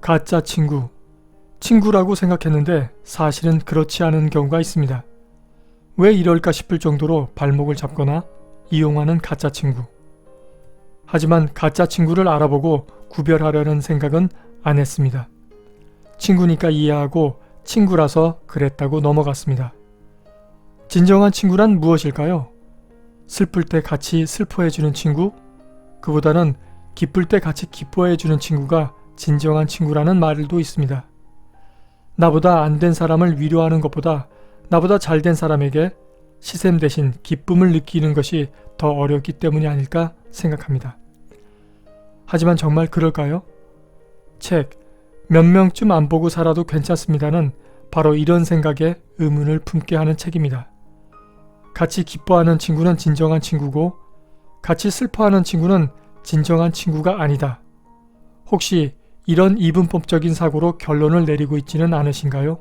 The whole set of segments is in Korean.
가짜 친구. 친구라고 생각했는데 사실은 그렇지 않은 경우가 있습니다. 왜 이럴까 싶을 정도로 발목을 잡거나 이용하는 가짜 친구. 하지만 가짜 친구를 알아보고 구별하려는 생각은 안 했습니다. 친구니까 이해하고 친구라서 그랬다고 넘어갔습니다. 진정한 친구란 무엇일까요? 슬플 때 같이 슬퍼해주는 친구? 그보다는 기쁠 때 같이 기뻐해주는 친구가 진정한 친구라는 말도 있습니다. 나보다 안 된 사람을 위로하는 것보다 나보다 잘 된 사람에게 시샘 대신 기쁨을 느끼는 것이 더 어렵기 때문이 아닐까 생각합니다. 하지만 정말 그럴까요? 책, 몇 명쯤 안 보고 살아도 괜찮습니다는 바로 이런 생각에 의문을 품게 하는 책입니다. 같이 기뻐하는 친구는 진정한 친구고, 같이 슬퍼하는 친구는 진정한 친구가 아니다. 혹시 이런 이분법적인 사고로 결론을 내리고 있지는 않으신가요?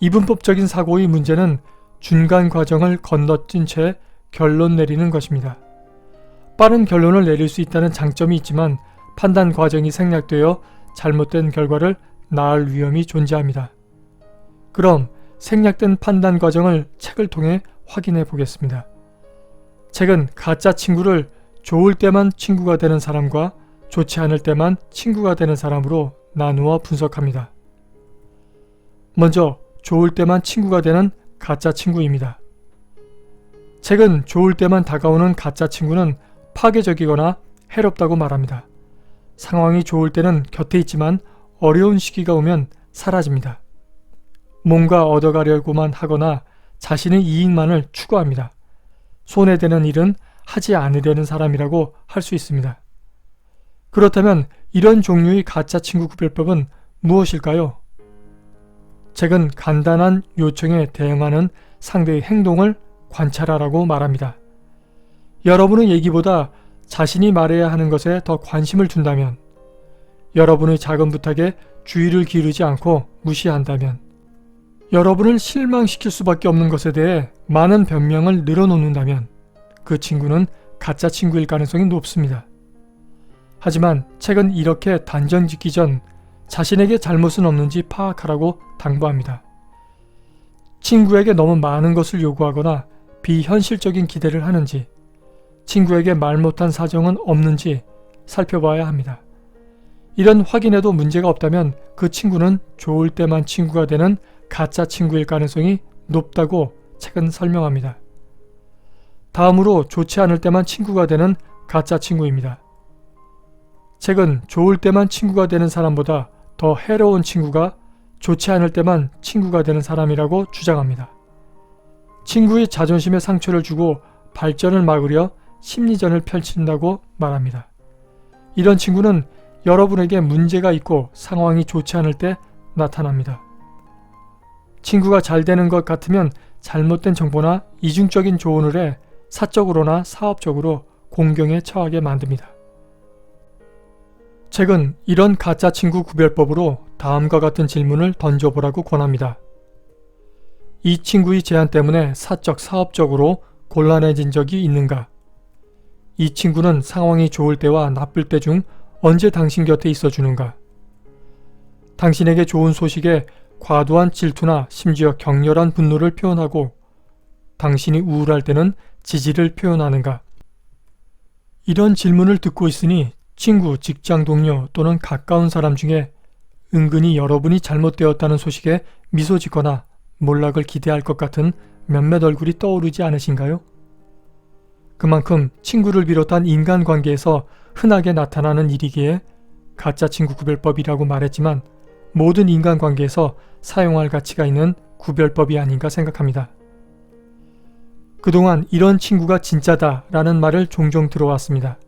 이분법적인 사고의 문제는 중간 과정을 건너뛴 채 결론 내리는 것입니다. 빠른 결론을 내릴 수 있다는 장점이 있지만 판단 과정이 생략되어 잘못된 결과를 낳을 위험이 존재합니다. 그럼 생략된 판단 과정을 책을 통해 확인해 보겠습니다. 책은 가짜 친구를 좋을 때만 친구가 되는 사람과 좋지 않을 때만 친구가 되는 사람으로 나누어 분석합니다. 먼저 좋을 때만 친구가 되는 가짜 친구입니다. 책은 좋을 때만 다가오는 가짜 친구는 파괴적이거나 해롭다고 말합니다. 상황이 좋을 때는 곁에 있지만 어려운 시기가 오면 사라집니다. 뭔가 얻어가려고만 하거나 자신의 이익만을 추구합니다. 손해되는 일은 하지 않으려는 사람이라고 할 수 있습니다. 그렇다면 이런 종류의 가짜 친구 구별법은 무엇일까요? 책은 간단한 요청에 대응하는 상대의 행동을 관찰하라고 말합니다. 여러분의 얘기보다 자신이 말해야 하는 것에 더 관심을 둔다면, 여러분의 작은 부탁에 주의를 기울이지 않고 무시한다면, 여러분을 실망시킬 수밖에 없는 것에 대해 많은 변명을 늘어놓는다면, 그 친구는 가짜 친구일 가능성이 높습니다. 하지만 책은 이렇게 단정 짓기 전 자신에게 잘못은 없는지 파악하라고 당부합니다. 친구에게 너무 많은 것을 요구하거나 비현실적인 기대를 하는지, 친구에게 말 못한 사정은 없는지 살펴봐야 합니다. 이런 확인에도 문제가 없다면 그 친구는 좋을 때만 친구가 되는 가짜 친구일 가능성이 높다고 책은 설명합니다. 다음으로 좋지 않을 때만 친구가 되는 가짜 친구입니다. 책은 좋을 때만 친구가 되는 사람보다 더 해로운 친구가 좋지 않을 때만 친구가 되는 사람이라고 주장합니다. 친구의 자존심에 상처를 주고 발전을 막으려 심리전을 펼친다고 말합니다. 이런 친구는 여러분에게 문제가 있고 상황이 좋지 않을 때 나타납니다. 친구가 잘 되는 것 같으면 잘못된 정보나 이중적인 조언을 해 사적으로나 사업적으로 공경에 처하게 만듭니다. 책은 이런 가짜 친구 구별법으로 다음과 같은 질문을 던져보라고 권합니다. 이 친구의 제안 때문에 사적, 사업적으로 곤란해진 적이 있는가? 이 친구는 상황이 좋을 때와 나쁠 때 중 언제 당신 곁에 있어 주는가? 당신에게 좋은 소식에 과도한 질투나 심지어 격렬한 분노를 표현하고 당신이 우울할 때는 지지를 표현하는가? 이런 질문을 듣고 있으니 친구, 직장 동료 또는 가까운 사람 중에 은근히 여러분이 잘못되었다는 소식에 미소 짓거나 몰락을 기대할 것 같은 몇몇 얼굴이 떠오르지 않으신가요? 그만큼 친구를 비롯한 인간관계에서 흔하게 나타나는 일이기에 가짜 친구 구별법이라고 말했지만 모든 인간관계에서 사용할 가치가 있는 구별법이 아닌가 생각합니다. 그동안 이런 친구가 진짜다 라는 말을 종종 들어왔습니다.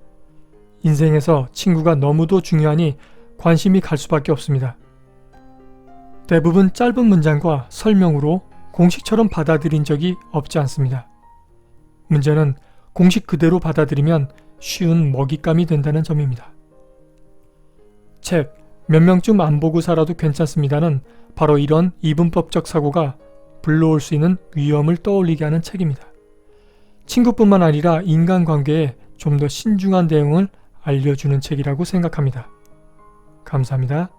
인생에서 친구가 너무도 중요하니 관심이 갈 수밖에 없습니다. 대부분 짧은 문장과 설명으로 공식처럼 받아들인 적이 없지 않습니다. 문제는 공식 그대로 받아들이면 쉬운 먹잇감이 된다는 점입니다. 책, 몇 명쯤 안 보고 살아도 괜찮습니다는 바로 이런 이분법적 사고가 불러올 수 있는 위험을 떠올리게 하는 책입니다. 친구뿐만 아니라 인간관계에 좀 더 신중한 대응을 알려주는 책이라고 생각합니다. 감사합니다.